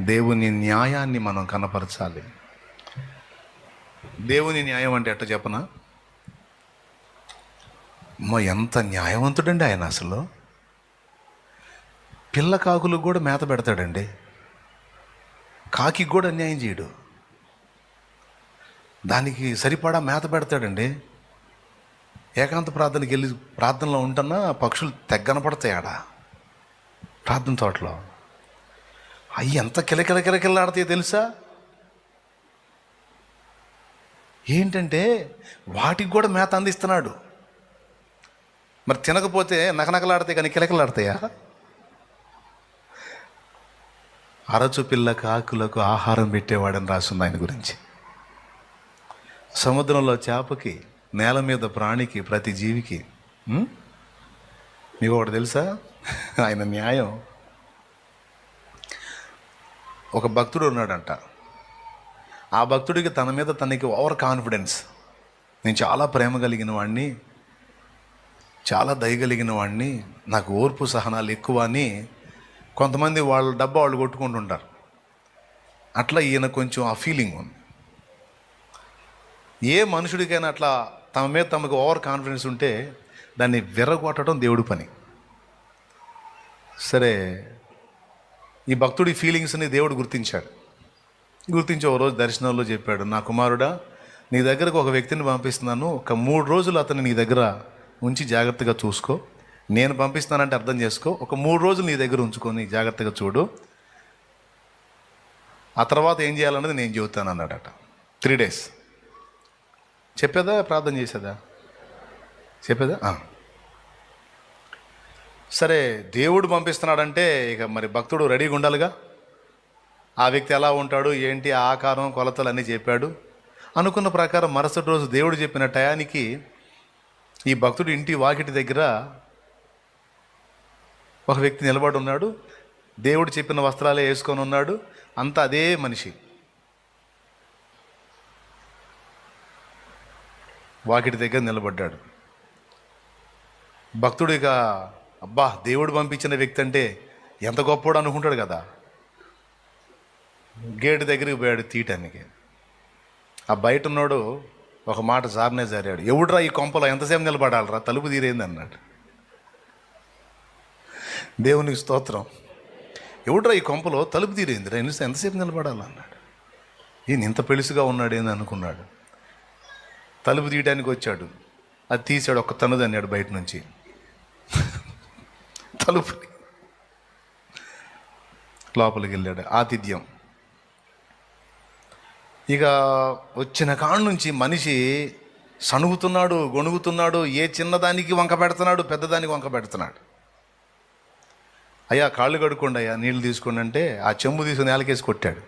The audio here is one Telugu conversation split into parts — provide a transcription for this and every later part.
దేవుని న్యాయాన్ని మనం కనపరచాలి. దేవుని న్యాయం అంటే ఎట్ట చెప్పనా? మా ఎంత న్యాయవంతుడండి ఆయన అసలు. పిల్ల కాకులకు కూడా మేత పెడతాడండి. కాకి కూడా అన్యాయం చేయడు. దానికి సరిపడా మేత పెడతాడండి. ఏకాంత ప్రార్థనకి వెళ్ళి ప్రార్థనలో ఉంటున్నా పక్షులు తెగ్గనపడతాయి ఆడ. ప్రార్థన తోటలో. అవి ఎంత కిలకిలకిలకిలాడతాయో తెలుసా? ఏంటంటే వాటికి కూడా మేత అందిస్తున్నాడు. మరి తినకపోతే నకనకలాడతాయి కానీ కిలకిలాడతాయా? అరచు పిల్ల కాకులకు ఆహారం పెట్టేవాడని రాసింది ఆయన గురించి. సముద్రంలో చేపకి నేల మీద ప్రాణికి ప్రతి జీవికి మీకు ఒకటి తెలుసా? ఆయన న్యాయం ఒక భక్తుడు ఉన్నాడంట. ఆ భక్తుడికి తన మీద తనకి ఓవర్ కాన్ఫిడెన్స్. నేను చాలా ప్రేమ కలిగిన వాడిని చాలా దయగలిగిన వాడిని నాకు ఓర్పు సహనాలు ఎక్కువ అని కొంతమంది వాళ్ళ డబ్బా వాళ్ళు కొట్టుకుంటుంటారు. అట్లా ఈయన కొంచెం ఆ ఫీలింగ్ ఉంది. ఏ మనుషుడికైనా అట్లా తమ మీద తమకు ఓవర్ కాన్ఫిడెన్స్ ఉంటే దాన్ని విరగొట్టడం దేవుడి పని. సరే ఈ భక్తుడి ఫీలింగ్స్ని దేవుడు గుర్తించాడు. గుర్తించి ఒక రోజు దర్శనంలో చెప్పాడు నా కుమారుడా నీ దగ్గరకు ఒక వ్యక్తిని పంపిస్తున్నాను. ఒక మూడు రోజులు అతన్ని నీ దగ్గర ఉంచి జాగ్రత్తగా చూసుకో. నేను పంపిస్తానంటే అర్థం చేసుకో. ఒక మూడు రోజులు నీ దగ్గర ఉంచుకొని జాగ్రత్తగా చూడు. ఆ తర్వాత ఏం చేయాలన్నది నేను చెబుతాను అన్నాడట. Three days. చెప్పేదా? ప్రార్థన చేసేదా? చెప్పేదా? సరే దేవుడు పంపిస్తున్నాడంటే ఇక మరి భక్తుడు రెడీగా ఉండాలిగా? ఆ వ్యక్తి ఎలా ఉంటాడు? ఏంటి? ఆకారం కొలతలు అన్నీ చెప్పాడు. అనుకున్న ప్రకారం మరుసటి రోజు దేవుడు చెప్పిన టయానికి ఈ భక్తుడు ఇంటి వాకిటి దగ్గర ఒక వ్యక్తి నిలబడి ఉన్నాడు. దేవుడు చెప్పిన వస్త్రాలే వేసుకొని ఉన్నాడు. అంతా అదే మనిషి. వాకిటి దగ్గర నిలబడ్డాడు. భక్తుడు ఇక అబ్బా దేవుడు పంపించిన వ్యక్తి అంటే ఎంత గొప్పవాడు అనుకుంటాడు కదా. గేటు దగ్గరికి పోయాడు తీయటానికి. ఆ బయట ఉన్నాడు ఒక మాట జారనే జారాడు. ఎవడురా ఈ కొంపలో ఎంతసేపు నిలబడాలరా? తలుపు తీరేంది? అన్నాడు. దేవునికి స్తోత్రం. ఎవడురా ఈ కొంపలో? తలుపు తీరేందిరా? ఎన్ని ఎంతసేపు నిలబడాలన్నాడు ఈయన ఇంత పెలుసుగా ఉన్నాడేంది? అనుకున్నాడు. తలుపు తీయడానికి వచ్చాడు. అది తీసాడు ఒక్క తనుదన్నాడు బయట నుంచి. తలుపు లోపలికి వెళ్ళాడు ఆతిథ్యం. ఇక వచ్చిన కాడ నుంచి మనిషి సణుగుతున్నాడు గొణుగుతున్నాడు ఏ చిన్నదానికి వంక పెడుతున్నాడు పెద్దదానికి వంక పెడుతున్నాడు. అయ్యా కాళ్ళు కడుక్కోండి అయ్యా నీళ్ళు తీసుకోండి అంటే ఆ చెంబు తీసుకుని నేలకేసి కొట్టాడు.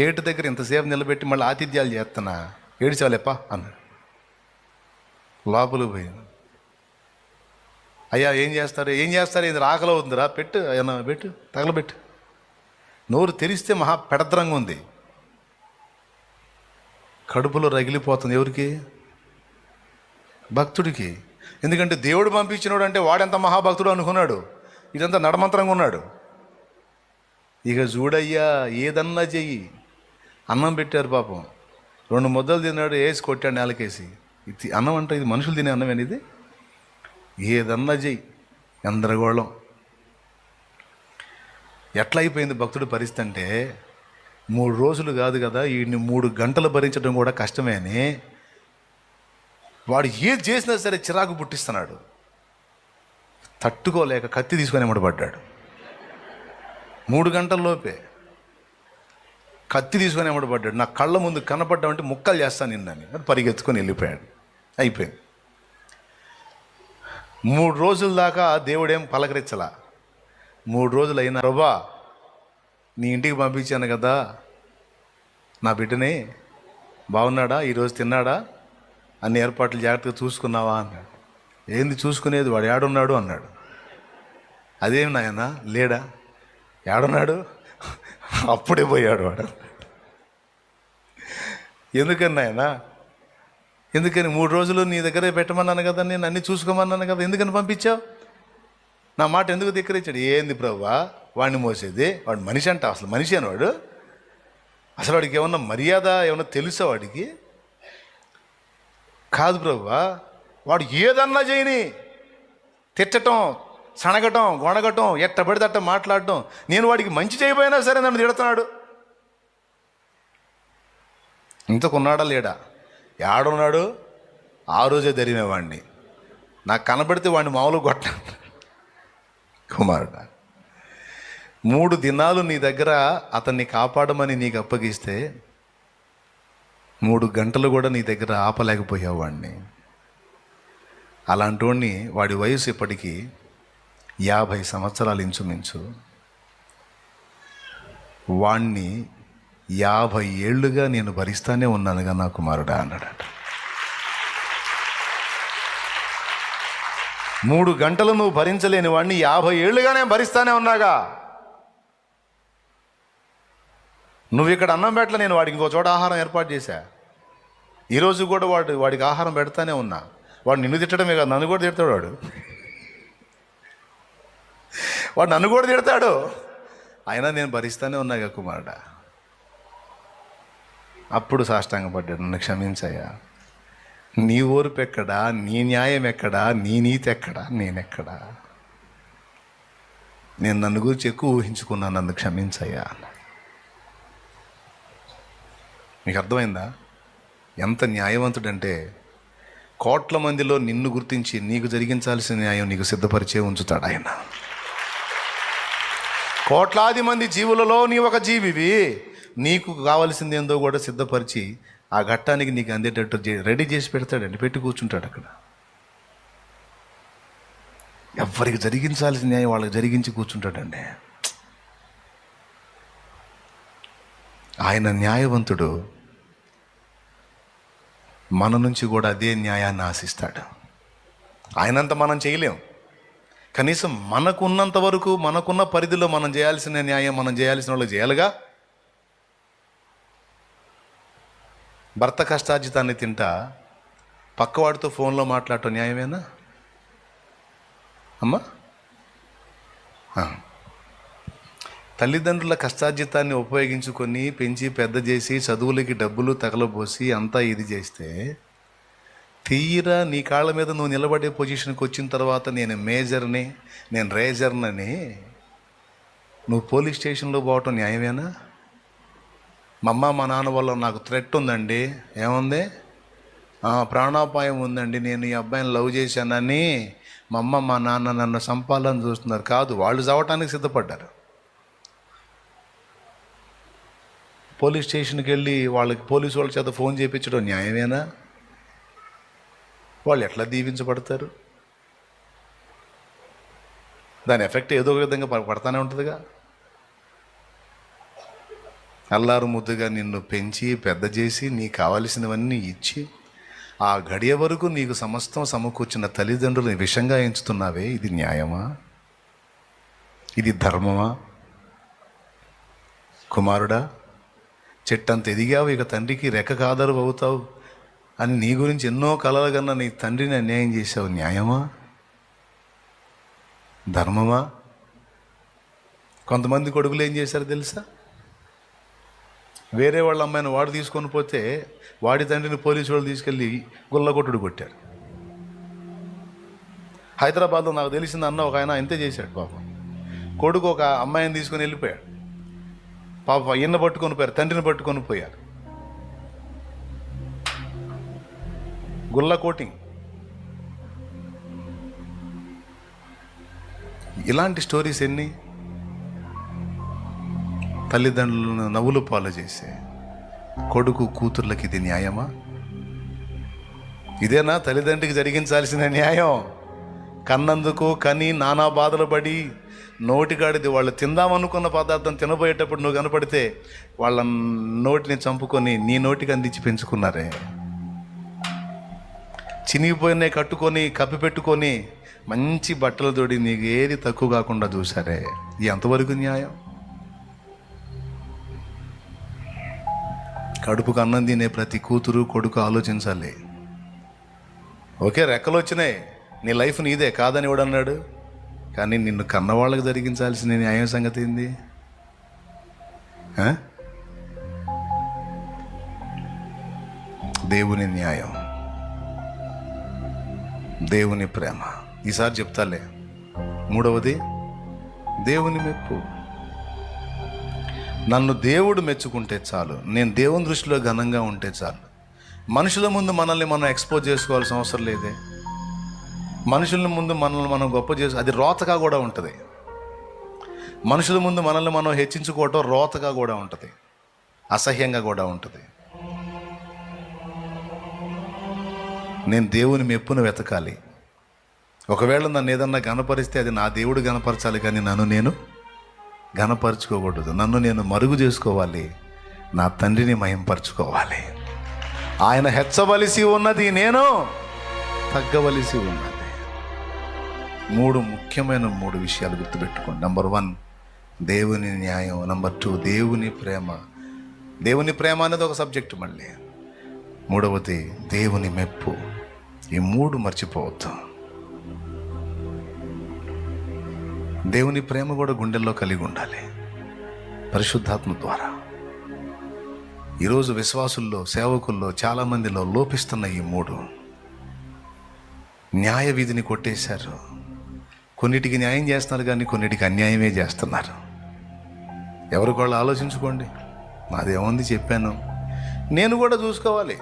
గేటు దగ్గర ఇంతసేపు నిలబెట్టి మళ్ళీ ఆతిథ్యాలు చేస్తున్నా ఏడిచాలేపా అన్నాడు. లోపలికి పోయింది అయ్యా ఏం చేస్తారు? ఏం చేస్తారు? ఇది రాకలో ఉందిరా. పెట్టు ఏమన్నా పెట్టు తగలబెట్టు. నోరు తెరిస్తే మహా పెడద్రంగా ఉంది. కడుపులో రగిలిపోతుంది ఎవరికి? భక్తుడికి. ఎందుకంటే దేవుడు పంపించినోడు అంటే వాడెంత మహాభక్తుడు అనుకున్నాడు? ఇదంతా నడమంత్రంగా ఉన్నాడు. ఇక చూడయ్యా ఏదన్నా చెయ్యి. అన్నం పెట్టారు పాపం. రెండు ముద్దలు తిన్నాడు వేసి కొట్టాడు నేలకేసి. ఇది అన్నం అంటే ఇది మనుషులు తినే అన్నం ఇది? ఏదన్నా చెయ్యి. గందరగోళం. ఎట్లా అయిపోయింది భక్తుడి పరిస్థితి అంటే మూడు రోజులు కాదు కదా వీడిని మూడు గంటలు భరించడం కూడా కష్టమే అని వాడు ఏది చేసినా సరే చిరాకు పుట్టిస్తున్నాడు. తట్టుకోలేక కత్తి తీసుకొని ఎమ్మడబడ్డాడు మూడు గంటల్లోపే కత్తి తీసుకొని ఎమ్మడబడ్డాడు నా కళ్ళ ముందు కనపడ్డామంటే ముక్కలు చేస్తాను నిన్నని. అది పరిగెత్తుకొని వెళ్ళిపోయాడు. అయిపోయింది. మూడు రోజుల దాకా దేవుడేం పలకరించలా. మూడు రోజులు అయినా ప్రభా నీ ఇంటికి పంపించాను కదా. నా బిడ్డని బాగున్నాడా? ఈరోజు తిన్నాడా? అన్ని ఏర్పాట్లు జాగ్రత్తగా చూసుకున్నావా? అన్నాడు. ఏంది చూసుకునేది? వాడు ఏడున్నాడు? అన్నాడు. అదేం నాయన? లేడా? ఏడున్నాడు? అప్పుడే పోయాడు వాడు. ఎందుకని నాయన? ఎందుకని మూడు రోజులు నీ దగ్గరే పెట్టమన్నాను కదా నేను అన్నీ చూసుకోమన్నాను కదా ఎందుకని పంపించావు? నా మాట ఎందుకు ధిక్కరించాడు? ఏంది ప్రభా వాడిని మోసేది? వాడు మనిషి అంట అసలు మనిషి అని వాడు అసలు వాడికి ఏమన్నా మర్యాద ఏమన్నా తెలుసా వాడికి? కాదు ప్రభువా వాడు ఏదన్నా చేయని తిట్టడం సనగటం గొనగటం ఎట్ట పడితే అట్ట మాట్లాడటం నేను వాడికి మంచి చేయబోయినా సరే నన్ను తిడుతున్నాడు. ఇంతకున్నాడా లేడా? ఏడున్నాడు ఆ రోజే ధరిమేవాడిని నాకు కనబడితే వాడిని మామూలు కొట్ట కుమారుడు మూడు దినాలు నీ దగ్గర అతన్ని కాపాడమని నీకు అప్పగిస్తే మూడు గంటలు కూడా నీ దగ్గర ఆపలేకపోయావు వాడిని అలాంటి వాడిని వాడి వయసు ఇప్పటికీ యాభై సంవత్సరాలు ఇంచుమించు. వాణ్ణి యాభై ఏళ్ళుగా నేను భరిస్తానే ఉన్నానుగా నా కుమారుడా అన్నాడట. మూడు గంటలు నువ్వు భరించలేని వాడిని యాభై ఏళ్ళుగా నేను భరిస్తానే ఉన్నాగా. నువ్వు ఇక్కడ అన్నం పెట్టలే నేను వాడికి ఇంకో చోట ఆహారం ఏర్పాటు చేశా. ఈరోజు కూడా వాడు వాడికి ఆహారం పెడతానే ఉన్నా. వాడు నిన్ను తిట్టడమే కాదు నన్ను కూడా తిడతాడు వాడు. వాడు నన్ను కూడా తిడతాడు. అయినా నేను భరిస్తానే ఉన్నాగా కుమారుడా. అప్పుడు సాష్టాంగపడ్డాడు. నన్ను క్షమించయ్యా. నీ ఓర్పు ఎక్కడా? నీ న్యాయం ఎక్కడా? నీ నీతి ఎక్కడా? నేనెక్కడా? నేను నన్ను గురించి ఎక్కువ ఊహించుకున్నాను నన్ను క్షమించయ్యా మీకు అర్థమైందా? ఎంత న్యాయవంతుడంటే కోట్ల మందిలో నిన్ను గుర్తించి నీకు జరిగించాల్సిన న్యాయం నీకు సిద్ధపరిచే ఉంచుతాడు ఆయన. కోట్లాది మంది జీవులలో నీ ఒక జీవివి. నీకు కావాల్సింది ఏందో కూడా సిద్ధపరిచి ఆ ఘట్టానికి నీకు అందేటట్టు రెడీ చేసి పెడతాడండి. పెట్టి కూర్చుంటాడు అక్కడ. ఎవరికి జరిగించాల్సిన న్యాయం వాళ్ళకి జరిగించి కూర్చుంటాడండి. ఆయన న్యాయవంతుడు మన నుంచి కూడా అదే న్యాయాన్ని ఆశిస్తాడు. ఆయనంత మనం చేయలేం. కనీసం మనకున్నంత వరకు మనకున్న పరిధిలో మనం చేయాల్సిన న్యాయం మనం చేయాల్సిన వాళ్ళు చేయాలిగా? భర్త కష్టార్జితాన్ని తింటా పక్కవాడితో ఫోన్లో మాట్లాడటం న్యాయమేనా? అమ్మా? తల్లిదండ్రుల కష్టార్జితాన్ని ఉపయోగించుకొని పెంచి పెద్ద చేసి చదువులకి డబ్బులు తగలబోసి అంతా ఇది చేస్తే తీరా నీ కాళ్ళ మీద నువ్వు నిలబడే పొజిషన్కి వచ్చిన తర్వాత నేను మేజర్ని నేను రేజర్నని నువ్వు పోలీస్ స్టేషన్లో పోవటం న్యాయమేనా? మా అమ్మ మా నాన్న వల్ల నాకు థ్రెట్ ఉందండి. ఏముంది? ప్రాణాపాయం ఉందండి. నేను ఈ అబ్బాయిని లవ్ చేశానని మా అమ్మ మా నాన్న నన్ను సంపాలని చూస్తున్నారు. కాదు వాళ్ళు చావటానికి సిద్ధపడ్డారు. పోలీస్ స్టేషన్కి వెళ్ళి వాళ్ళకి పోలీసు వాళ్ళ చేత ఫోన్ చేయించడం న్యాయమేనా? వాళ్ళు ఎట్లా దీవించబడతారు? దాని ఎఫెక్ట్ ఏదో ఒక విధంగా పడతానే ఉంటుందిగా. అల్లారు ముద్దుగా నిన్ను పెంచి పెద్ద చేసి నీకు కావలసినవన్నీ ఇచ్చి ఆ గడియ వరకు నీకు సమస్తం సమకూర్చిన తల్లిదండ్రులను విషంగా ఎంచుతున్నావే ఇది న్యాయమా? ఇది ధర్మమా? కుమారుడా చెట్టంత ఎదిగావు ఇక తండ్రికి రెక్క కాదరు అవుతావు అని నీ గురించి ఎన్నో కలలు కన్నా నీ తండ్రిని అన్యాయం చేసావు న్యాయమా? ధర్మమా? కొంతమంది కొడుకులు ఏం చేశారు తెలుసా? వేరే వాళ్ళ అమ్మాయిని వాడు తీసుకొని పోతే వాడి తండ్రిని పోలీసు వాళ్ళు తీసుకెళ్ళి గుల్లగొట్టుడు కొట్టారు. హైదరాబాద్లో నాకు తెలిసింది అన్న ఒక ఆయన ఇంతే చేశాడు పాపం. కొడుకు ఒక అమ్మాయిని తీసుకొని వెళ్ళిపోయాడు. పాప ఈయన పట్టుకొని పోయారు తండ్రిని పట్టుకొని పోయారు. గుల్ల కోటింగ్ ఇలాంటి స్టోరీస్ ఎన్ని? తల్లిదండ్రులను నవ్వులు పాలు చేసే కొడుకు కూతుర్లకి ఇది న్యాయమా? ఇదేనా తల్లిదండ్రికి జరిగించాల్సిన న్యాయం? కన్నందుకు కని నానా బాధలు పడి నోటికాడిది వాళ్ళు తిందామనుకున్న పదార్థం తినబోయేటప్పుడు నువ్వు కనపడితే వాళ్ళ నోటిని చంపుకొని నీ నోటికి అందించి పెంచుకున్నారే. చినిగిపోయినాయి కట్టుకొని కప్పి పెట్టుకొని మంచి బట్టలు తోడి నీకు ఏది తక్కువ కాకుండా చూసారే ఎంతవరకు న్యాయం? కడుపుకు అన్నం తినే ప్రతి కూతురు కొడుకు ఆలోచించాలి. ఓకే రెక్కలు వచ్చినాయి. నీ లైఫ్ నీదే కాదని ఎవడన్నాడు కానీ నిన్ను కన్నవాళ్ళకి జరిగించాల్సిన న్యాయం సంగతి ఏంది? దేవుని న్యాయం. దేవుని ప్రేమ. ఈసారి చెప్తాలే. మూడవది దేవుని మెప్పు. నన్ను దేవుడు మెచ్చుకుంటే చాలు. నేను దేవుని దృష్టిలో ఘనంగా ఉంటే చాలు. మనుషుల ముందు మనల్ని మనం ఎక్స్పోజ్ చేసుకోవాల్సిన అవసరం లేదే. మనుషుల ముందు మనల్ని మనం గొప్ప చేసు అది రోతగా కూడా ఉంటుంది. మనుషుల ముందు మనల్ని మనం హెచ్చించుకోవటం రోతగా కూడా ఉంటుంది. అసహ్యంగా కూడా ఉంటుంది. నేను దేవుని మెప్పును వెతకాలి. ఒకవేళ నన్ను ఏదన్నా గనపరిస్తే అది నా దేవుడు గనపరచాలి కానీ నన్ను నేను ఘనపరచుకోకూడదు. నన్ను నేను మరుగు చేసుకోవాలి. నా తండ్రిని మయంపరుచుకోవాలి ఆయన హెచ్చవలసి ఉన్నది నేను తగ్గవలసి ఉన్నది. మూడు ముఖ్యమైన మూడు విషయాలు గుర్తుపెట్టుకోండి. నంబర్ వన్ దేవుని న్యాయం. నంబర్ టూ దేవుని ప్రేమ. దేవుని ప్రేమ అనేది ఒక సబ్జెక్ట్ మళ్ళీ. మూడవది దేవుని మెప్పు. ఈ మూడు మర్చిపోవద్దు. దేవుని ప్రేమ కూడా గుండెల్లో కలిగి ఉండాలి. పరిశుద్ధాత్మ ద్వారా. ఈరోజు విశ్వాసుల్లో సేవకుల్లో చాలామందిలో లోపిస్తున్న ఈ మూడు. న్యాయ విధిని కొట్టేశారు. కొన్నిటికి న్యాయం చేస్తున్నారు కానీ కొన్నిటికి అన్యాయమే చేస్తున్నారు. ఎవరికి వాళ్ళు ఆలోచించుకోండి. నాదేముంది చెప్పాను. నేను కూడా చూసుకోవాలి.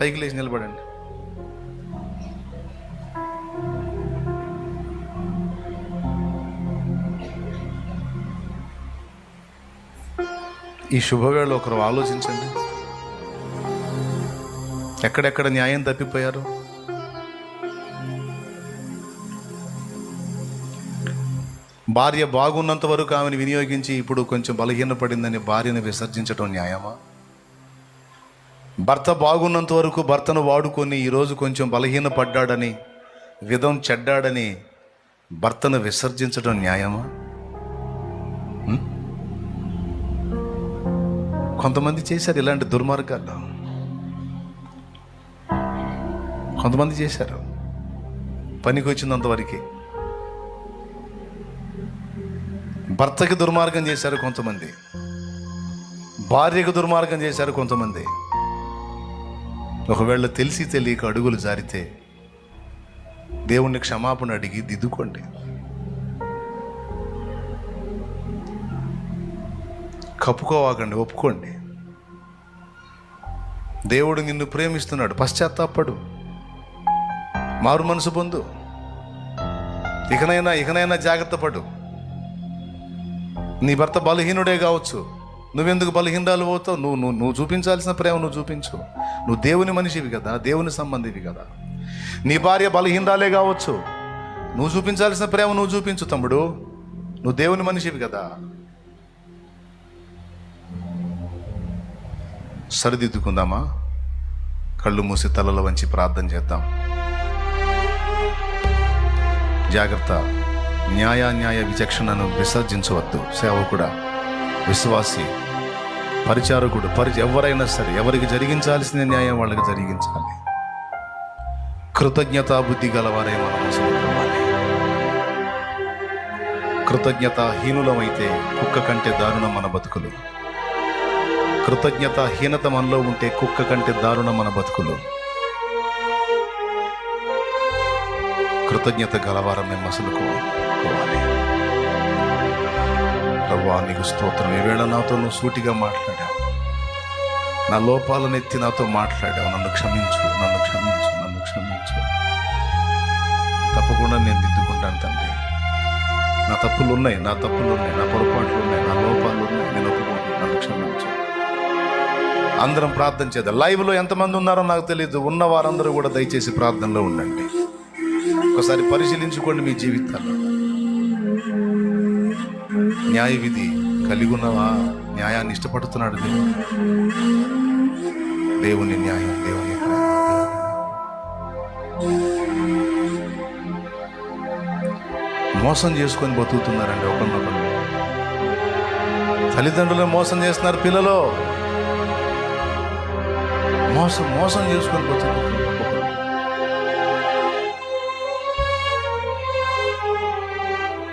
పైకి లేచి నిలబడండి. ఈ శుభవేళ ఒకరు ఆలోచించండి. ఎక్కడెక్కడ న్యాయం తప్పిపోయారు? భార్య బాగున్నంత వరకు ఆమెను వినియోగించి ఇప్పుడు కొంచెం బలహీనపడిందని భార్యను విసర్జించడం న్యాయమా? భర్త బాగున్నంత వరకు భర్తను వాడుకొని ఈరోజు కొంచెం బలహీనపడ్డాడని విధం చెడ్డాడని భర్తను విసర్జించడం న్యాయమా? కొంతమంది చేశారు ఇలాంటి దుర్మార్గాలు కొంతమంది చేశారు. పనికి వచ్చినంతవరకు భర్తకి దుర్మార్గం చేశారు కొంతమంది. భార్యకు దుర్మార్గం చేశారు కొంతమంది. ఒకవేళ తెలిసి తెలియక అడుగులు జారితే దేవుణ్ణి క్షమాపణ అడిగి దిద్దుకోండి. కప్పుకోవాకండి ఒప్పుకోండి. దేవుడు నిన్ను ప్రేమిస్తున్నాడు పశ్చాత్తాపడు. మారు మనసు పొందు. ఇకనైనా ఇకనైనా జాగ్రత్త పడు. నీ భర్త బలహీనుడే కావచ్చు. నువ్వెందుకు బలహీనరాలు పోతావు నువ్వు నువ్వు నువ్వు చూపించాల్సిన ప్రేమ నువ్వు చూపించు. నువ్వు దేవుని మనిషివి కదా దేవుని సంబంధివి కదా. నీ భార్య బలహీనరాలే కావచ్చు. నువ్వు చూపించాల్సిన ప్రేమ నువ్వు చూపించు తమ్ముడు. నువ్వు దేవుని మనిషివి కదా. సరిదిద్దుకుందామా? కళ్ళు మూసి తలలో వంచి ప్రార్థన చేద్దాం. జాగ్రత్త. న్యాయాన్యాయ విచక్షణను విసర్జించవద్దు. సేవకుడా విశ్వాసి పరిచారకుడు పరి ఎవరైనా సరే ఎవరికి జరిగించాల్సిన న్యాయం వాళ్ళకి జరిగించాలి. కృతజ్ఞతా బుద్ధి గలవారే మనం అసలు కృతజ్ఞత హీనులమైతే కుక్క కంటే దారుణం మన బతుకులు. కృతజ్ఞత హీనత మనలో ఉంటే కుక్క కంటే దారుణం మన బతుకులు. కృతజ్ఞత గలవారం మేము అసలుకు ప్రభా నీకు స్తోత్రం. ఈవేళ నాతో నువ్వు సూటిగా మాట్లాడావు. నా లోపాలను ఎత్తి నాతో మాట్లాడావు. నన్ను క్షమించు నన్ను క్షమించు నన్ను క్షమించు. తప్పకుండా నేను దిద్దుకుంటాను తండ్రి. నా తప్పులు ఉన్నాయి నా తప్పులు ఉన్నాయి నా పొరపాట్లు ఉన్నాయి నా లోపాలు ఉన్నాయి నేను ఒప్పుకుంటాను నన్ను క్షమించు. అందరం ప్రార్థన చేద్దాం. లైవ్లో ఎంతమంది ఉన్నారో నాకు తెలియదు ఉన్న వారందరూ కూడా దయచేసి ప్రార్థనలో ఉండండి. ఒకసారి పరిశీలించుకోండి మీ జీవితాల్లో న్యాయ విధి కలిగి ఉన్నవా? న్యాయాన్ని ఇష్టపడుతున్నాడు దేవుడు. దేవుని న్యాయం దేవుని మోసం చేసుకొని బతుకుతున్నారండి ఒకరినొకరు. తల్లిదండ్రులను మోసం చేస్తున్నారు పిల్లలు. మోసం మోసం చేసుకొని బతుకుతున్నారు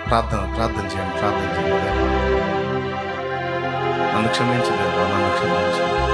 ప్రార్థన ప్రార్థన చేయండి ప్రార్థన చేయండి. నన్ను క్షమించలేదు నన్ను క్షమించలేదు.